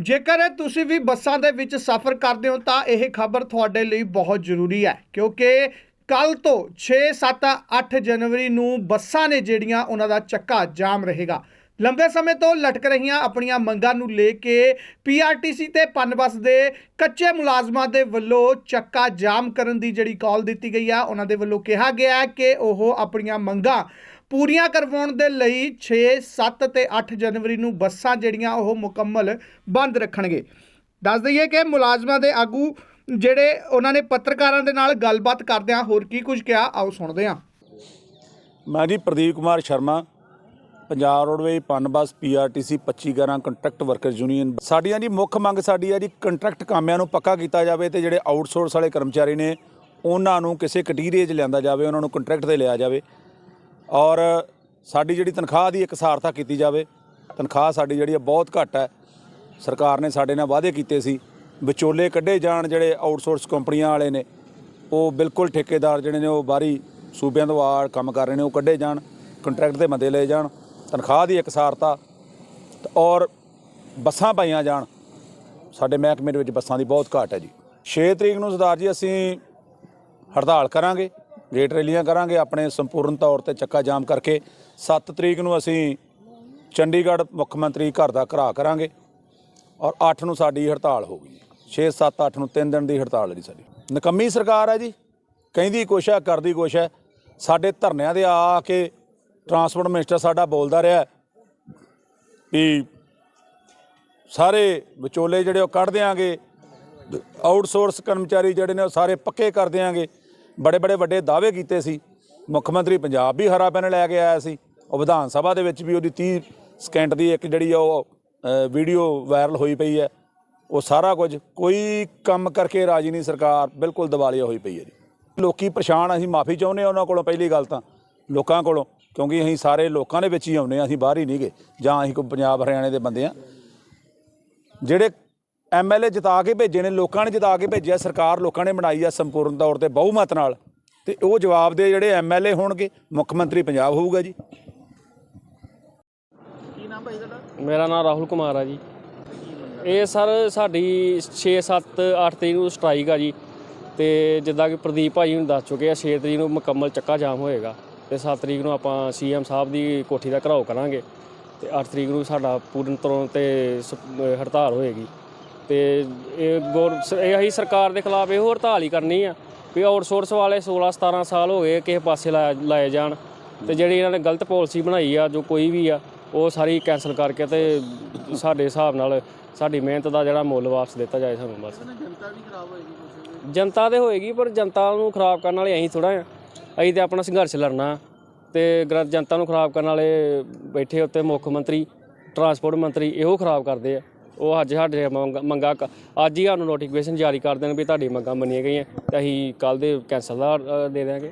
ਜੇਕਰ ਤੁਸੀਂ ਵੀ ਬੱਸਾਂ ਦੇ ਵਿੱਚ ਸਫ਼ਰ ਕਰਦੇ ਹੋ, ਤਾਂ ਇਹ ਖਬਰ ਤੁਹਾਡੇ ਲਈ ਬਹੁਤ ਜ਼ਰੂਰੀ ਹੈ, ਕਿਉਂਕਿ ਕੱਲ ਤੋਂ 6 7 8 ਜਨਵਰੀ ਨੂੰ ਬੱਸਾਂ ਨੇ ਜਿਹੜੀਆਂ ਉਹਨਾਂ ਦਾ ਚੱਕਾ ਜਾਮ ਰਹੇਗਾ। ਲੰਬੇ ਸਮੇਂ ਤੋਂ ਲਟਕ ਰਹੀਆਂ ਆਪਣੀਆਂ ਮੰਗਾਂ ਨੂੰ ਲੈ ਕੇ ਪੀਆਰਟੀਸੀ ਤੇ ਪਨਬਸ ਦੇ ਕੱਚੇ ਮੁਲਾਜ਼ਮਾਂ ਦੇ ਵੱਲੋਂ ਚੱਕਾ ਜਾਮ ਕਰਨ ਦੀ ਜਿਹੜੀ ਕਾਲ ਦਿੱਤੀ ਗਈ ਆ, ਉਹਨਾਂ ਦੇ ਵੱਲੋਂ ਕਿਹਾ ਗਿਆ ਹੈ ਕਿ ਉਹ ਆਪਣੀਆਂ ਮੰਗਾਂ ਪੂਰੀਆਂ ਕਰਵਾਉਣ ਦੇ ਲਈ 6 7 ਤੇ 8 ਜਨਵਰੀ ਨੂੰ ਬੱਸਾਂ ਜਿਹੜੀਆਂ ਉਹ ਮੁਕੰਮਲ ਬੰਦ ਰੱਖਣਗੇ। ਦੱਸ ਦਈਏ ਕਿ ਮੁਲਾਜ਼ਮਾਂ ਦੇ ਆਗੂ ਜਿਹੜੇ ਉਹਨਾਂ ਨੇ ਪੱਤਰਕਾਰਾਂ ਦੇ ਨਾਲ ਗੱਲਬਾਤ ਕਰਦਿਆਂ ਹੋਰ ਕੀ ਕੁਝ ਕਿਹਾ, ਆਓ ਸੁਣਦੇ ਹਾਂ। ਮੈਂ ਜੀ Pradeep Kumar Sharma, Punjab roadways Punbus PRTC 25 11 contract worker union. ਸਾਡੀਆਂ ਜੀ ਮੁੱਖ ਮੰਗ ਸਾਡੀ ਹੈ ਜੀ ਕੰਟਰੈਕਟ ਕਾਮਿਆਂ ਨੂੰ ਪੱਕਾ ਕੀਤਾ ਜਾਵੇ ਤੇ ਜਿਹੜੇ ਆਊਟਸੋਰਸ ਵਾਲੇ ਕਰਮਚਾਰੀ ਨੇ, ਉਹਨਾਂ ਨੂੰ ਕਿਸੇ ਕਟੀਰੀਏ 'ਚ ਲਿਆਂਦਾ ਜਾਵੇ, ਉਹਨਾਂ ਨੂੰ ਕੰਟਰੈਕਟ ਤੇ ਲਿਆ ਜਾਵੇ। ਔਰ ਸਾਡੀ ਜਿਹੜੀ ਤਨਖਾਹ ਦੀ ਇੱਕ ਸਾਰਤਾ ਕੀਤੀ ਜਾਵੇ, ਤਨਖਾਹ ਸਾਡੀ ਜਿਹੜੀ ਹੈ ਬਹੁਤ ਘੱਟ ਹੈ। ਸਰਕਾਰ ਨੇ ਸਾਡੇ ਨਾਲ ਵਾਅਦੇ ਕੀਤੇ ਸੀ, ਵਿਚੋਲੇ ਕੱਢੇ ਜਾਣ ਜਿਹੜੇ ਆਊਟਸੋਰਸ ਕੰਪਨੀਆਂ ਵਾਲੇ ਨੇ, ਉਹ ਬਿਲਕੁਲ ਠੇਕੇਦਾਰ ਜਿਹੜੇ ਨੇ ਉਹ ਬਾਹਰੀ ਸੂਬਿਆਂ ਤੋਂ ਆ ਕੰਮ ਕਰ ਰਹੇ ਨੇ, ਉਹ ਕੱਢੇ ਜਾਣ ਕੰਟਰੈਕਟ ਦੇ ਬੰਦੇ ਲਏ ਜਾਣ, ਤਨਖਾਹ ਦੀ ਇਕਸਾਰਤਾ ਤੇ ਔਰ ਬੱਸਾਂ ਪਾਈਆਂ ਜਾਣ। ਸਾਡੇ ਮਹਿਕਮੇ ਦੇ ਵਿੱਚ ਬੱਸਾਂ ਦੀ ਬਹੁਤ ਘਾਟ ਹੈ ਜੀ। 6 ਤਰੀਕ ਨੂੰ ਸਰਦਾਰ ਜੀ, ਅਸੀਂ ਹੜਤਾਲ ਕਰਾਂਗੇ। ਗੇਟ ਰੈਲੀਆਂ ਕਰਾਂਗੇ ਆਪਣੇ ਸੰਪੂਰਨ ਤੌਰ ਤੇ ਚੱਕਾ ਜਾਮ ਕਰਕੇ। 7 ਤਰੀਕ ਨੂੰ ਅਸੀਂ ਚੰਡੀਗੜ੍ਹ ਮੁੱਖ ਮੰਤਰੀ ਘਰ ਦਾ ਘਰਾ ਕਰਾਂਗੇ ਔਰ 8 ਨੂੰ ਸਾਡੀ ਹੜਤਾਲ ਹੋਊਗੀ 6 7 8 ਨੂੰ 3 ਦਿਨ ਦੀ ਹੜਤਾਲ ਹੈ ਸਾਡੀ। ਨਕੰਮੀ ਸਰਕਾਰ ਹੈ ਜੀ, ਕਹਿੰਦੀ ਕੁਛ ਹੈ, ਕਰਦੀ ਕੋਸ਼ਿਸ਼ ਹੈ। ਸਾਡੇ ਧਰਨਿਆਂ ਦੇ ਆ ਕੇ ਟਰਾਂਸਪੋਰਟ ਮਿਨਿਸਟਰ ਸਾਡਾ ਬੋਲਦਾ ਰਿਹਾ ਵੀ ਸਾਰੇ ਵਿਚੋਲੇ ਜਿਹੜੇ ਉਹ ਕੱਢ ਦਿਆਂਗੇ, ਆਊਟਸੋਰਸ ਕਰਮਚਾਰੀ ਜਿਹੜੇ ਨੇ ਉਹ ਸਾਰੇ ਪੱਕੇ ਕਰ ਦਿਆਂਗੇ। ਬੜੇ ਬੜੇ ਵੱਡੇ ਦਾਅਵੇ ਕੀਤੇ ਸੀ। ਮੁੱਖ ਮੰਤਰੀ ਪੰਜਾਬ ਵੀ ਹਰਾ ਪੈਨ ਲੈ ਕੇ ਆਇਆ ਸੀ। ਉਹ ਵਿਧਾਨ ਸਭਾ ਦੇ ਵਿੱਚ ਵੀ ਉਹਦੀ 30 ਸਕਿੰਟ ਦੀ ਇੱਕ ਜਿਹੜੀ ਆ ਉਹ ਵੀਡੀਓ ਵਾਇਰਲ ਹੋਈ ਪਈ ਹੈ। ਉਹ ਸਾਰਾ ਕੁਝ ਕੋਈ ਕੰਮ ਕਰਕੇ ਰਾਜੀ ਨਹੀਂ ਸਰਕਾਰ, ਬਿਲਕੁਲ ਦਿਵਾਲੀਆ ਹੋਈ ਪਈ ਹੈ ਜੀ। ਲੋਕੀ ਪਰੇਸ਼ਾਨ ਅਸੀਂ ਮਾਫੀ ਚਾਹੁੰਦੇ ਹਾਂ ਉਹਨਾਂ ਕੋਲੋਂ ਪਹਿਲੀ ਗੱਲ ਤਾਂ, ਲੋਕਾਂ ਕੋਲੋਂ, ਕਿਉਂਕਿ ਅਸੀਂ ਸਾਰੇ ਲੋਕਾਂ ਦੇ ਵਿੱਚ ਹੀ ਆਉਂਦੇ ਹਾਂ, ਅਸੀਂ ਬਾਹਰ ਹੀ ਨਹੀਂ ਗਏ, ਜਾਂ ਅਸੀਂ ਕੋਈ ਪੰਜਾਬ, ਹਰਿਆਣੇ ਦੇ ਬੰਦੇ ਆ ਜਿਹੜੇ ਐਮਐਲਏ ਜਿਤਾ ਕੇ ਭੇਜੇ ਨੇ ਲੋਕਾਂ ਨੇ ਜਿਤਾ ਕੇ ਭੇਜਿਆ ਸਰਕਾਰ ਲੋਕਾਂ ਨੇ ਬਣਾਈ ਆ ਸੰਪੂਰਨ ਤੌਰ ਤੇ ਬਹੁਮਤ ਨਾਲ। ਤੇ ਉਹ ਜਵਾਬ ਦੇ ਜਿਹੜੇ ਐਮਐਲਏ ਹੋਣਗੇ ਮੁੱਖ ਮੰਤਰੀ ਪੰਜਾਬ ਹੋਊਗਾ ਜੀ। ਮੇਰਾ ਨਾਮ ਰਾਹੁਲ ਕੁਮਾਰ ਆ ਜੀ। ਇਹ ਸਰ ਸਾਡੀ 6 7 8 ਤਰੀਕ ਨੂੰ ਸਟ੍ਰਾਈਕ ਆ ਜੀ। ਤੇ ਜਿੱਦਾਂ ਕਿ ਪ੍ਰਦੀਪ ਭਾਈ ਨੂੰ ਦੱਸ ਚੁੱਕੇ ਆ 6 ਤਰੀਕ ਨੂੰ ਮੁਕੰਮਲ ਚੱਕਾ ਜਾਮ ਹੋਏਗਾ। ਤੇ 7 ਤਰੀਕ ਨੂੰ ਆਪਾਂ ਸੀਐਮ ਸਾਹਿਬ ਦੀ ਕੋਠੀ ਦਾ ਘਰਾਓ ਕਰਾਂਗੇ। ਤੇ 8 ਤਰੀਕ ਨੂੰ ਸਾਡਾ ਪੂਰਨ ਤਰ੍ਹਾਂ ਤੇ ਹੜਤਾਲ ਹੋਏਗੀ। ਤੇ ਇਹ ਗੌਰ ਇਹ ਅਸੀਂ ਸਰਕਾਰ ਦੇ ਖਿਲਾਫ ਇਹ ਹੜਤਾਲ ਹੀ ਕਰਨੀ ਆ ਵੀ ਆਊਟਸੋਰਸ ਵਾਲੇ 16 17 ਸਾਲ ਹੋ ਗਏ ਕਿਸੇ ਪਾਸੇ ਲਾਇਆ- ਲਾਏ ਜਾਣ। ਤੇ ਜਿਹੜੀ ਇਹਨਾਂ ਨੇ ਗਲਤ ਪਾਲਿਸੀ ਬਣਾਈ ਆ ਜੋ ਕੋਈ ਵੀ ਆ ਉਹ ਸਾਰੀ ਕੈਨਸਲ ਕਰਕੇ ਤੇ ਸਾਡੇ ਹਿਸਾਬ ਨਾਲ ਸਾਡੀ ਮਿਹਨਤ ਦਾ ਜਿਹੜਾ ਮੁੱਲ ਵਾਪਸ ਦਿੱਤਾ ਜਾਏ ਸਾਨੂੰ ਬਸ। ਜਨਤਾ ਤੇ ਹੋਏਗੀ ਪਰ ਜਨਤਾ ਨੂੰ ਖਰਾਬ ਕਰਨ ਵਾਲੇ ਅਸੀਂ ਥੋੜਾ ਆ। ਅਸੀਂ ਤੇ ਆਪਣਾ ਸੰਘਰਸ਼ ਲੜਨਾ। ਤੇ ਗਰ- ਜਨਤਾ ਨੂੰ ਖਰਾਬ ਕਰਨ ਵਾਲੇ ਬੈਠੇ ਉੱਤੇ ਮੁੱਖ ਮੰਤਰੀ ਟਰਾਂਸਪੋਰਟ ਮੰਤਰੀ ਇਹੋ ਖਰਾਬ ਕਰਦੇ ਆ। ਉਹ ਅੱਜ ਸਾਡੇ ਮੰਗ- ਮੰਗਾਂ ਕ- ਅੱਜ ਹੀ ਸਾਨੂੰ ਨੋਟੀਫਿਕੇਸ਼ਨ ਜਾਰੀ ਕਰ ਦੇਣ ਵੀ ਤੁਹਾਡੀ ਮੰਗਾਂ ਮੰਨੀਆਂ ਗਈਆਂ। ਤੇ ਅਸੀਂ ਕੱਲ ਦੇ ਕੈਂਸਲ ਦਾ ਅ, ਦੇ ਦਿਆਂਗੇ।